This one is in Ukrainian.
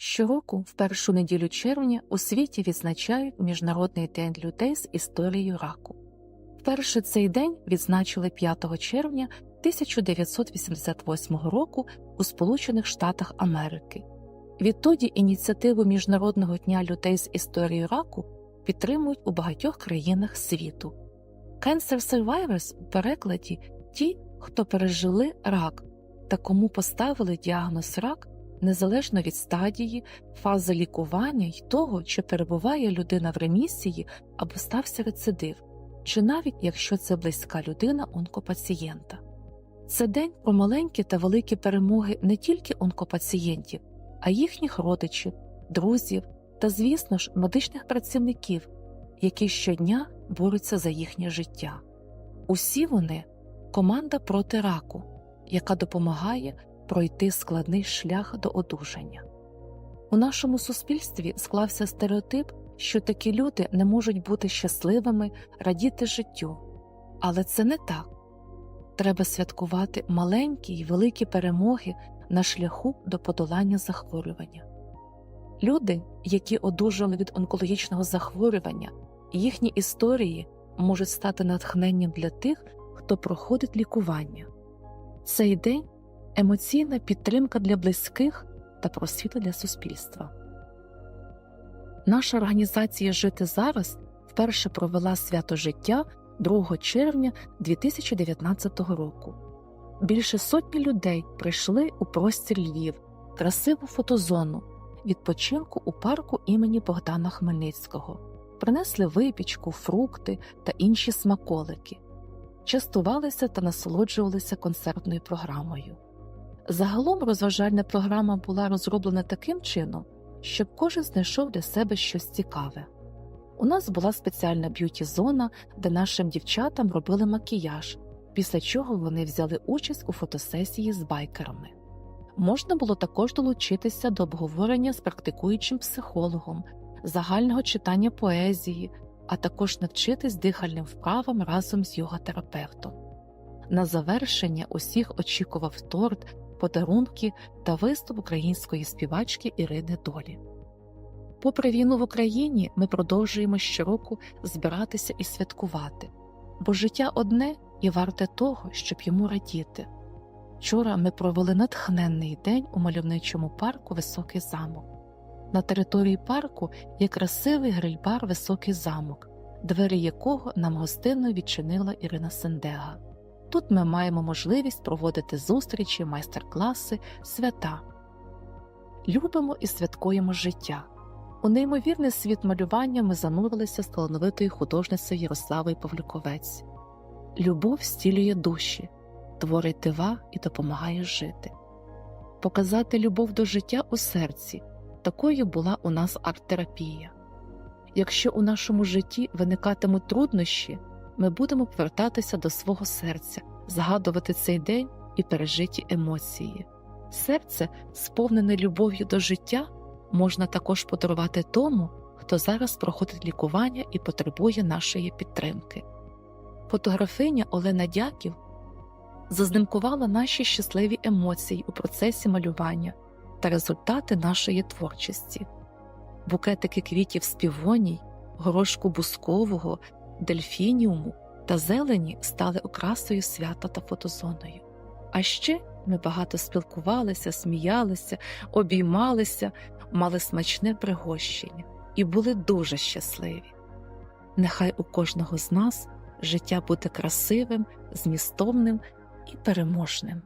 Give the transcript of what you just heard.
Щороку, в першу неділю червня, у світі відзначають Міжнародний день людей з історією раку. Вперше цей день відзначили 5 червня 1988 року у Сполучених Штатах Америки. Відтоді ініціативу Міжнародного дня людей з історією раку підтримують у багатьох країнах світу. Cancer Survivors у перекладі ті, хто пережили рак та кому поставили діагноз рак незалежно від стадії, фази лікування й того, чи перебуває людина в ремісії або стався рецидив, чи навіть якщо це близька людина онкопацієнта. Це день про маленькі та великі перемоги не тільки онкопацієнтів, а їхніх родичів, друзів та, звісно ж, медичних працівників, які щодня борються за їхнє життя. Усі вони команда проти раку, яка допомагає пройти складний шлях до одужання. У нашому суспільстві склався стереотип, що такі люди не можуть бути щасливими, радіти життю. Але це не так. Треба святкувати маленькі й великі перемоги на шляху до подолання захворювання. Люди, які одужали від онкологічного захворювання, їхні історії можуть стати натхненням для тих, хто проходить лікування. Цей день емоційна підтримка для близьких та просвіта для суспільства. Наша організація Жити зараз вперше провела свято життя 2 червня 2019 року. Більше сотні людей прийшли у простір Львів, красиву фотозону, відпочинку у парку імені Богдана Хмельницького, принесли випічку, фрукти та інші смаколики, частувалися та насолоджувалися концертною програмою. Загалом розважальна програма була розроблена таким чином, щоб кожен знайшов для себе щось цікаве. У нас була спеціальна б'юті-зона, де нашим дівчатам робили макіяж, після чого вони взяли участь у фотосесії з байкерами. Можна було також долучитися до обговорення з практикуючим психологом, загального читання поезії, а також навчитись дихальним вправам разом з йога-терапевтом. На завершення усіх очікував торт, подарунки та виступ української співачки Ірини Долі. Попри війну в Україні, ми продовжуємо щороку збиратися і святкувати, бо життя одне і варте того, щоб йому радіти. Вчора ми провели натхненний день у мальовничому парку Високий замок. На території парку є красивий гриль-бар Високий замок, двері якого нам гостинно відчинила Ірина Сендега. Тут ми маємо можливість проводити зустрічі, майстер-класи, свята. Любимо і святкуємо життя. У неймовірний світ малювання ми занурилися з талановитою художницею Ярославою Павлюковець. Любов стілює душі, творить дива і допомагає жити. Показати любов до життя у серці такою була у нас арт-терапія. Якщо у нашому житті виникатимуть труднощі, ми будемо повертатися до свого серця, згадувати цей день і пережиті емоції. Серце, сповнене любов'ю до життя, можна також подарувати тому, хто зараз проходить лікування і потребує нашої підтримки. Фотографиня Олена Дяків зазнимкувала наші щасливі емоції у процесі малювання та результати нашої творчості, букетики квітів з півоній, горошку бускового, дельфініуму та зелені стали окрасою свята та фотозоною. А ще ми багато спілкувалися, сміялися, обіймалися, мали смачне пригощення і були дуже щасливі. Нехай у кожного з нас життя буде красивим, змістовним і переможним.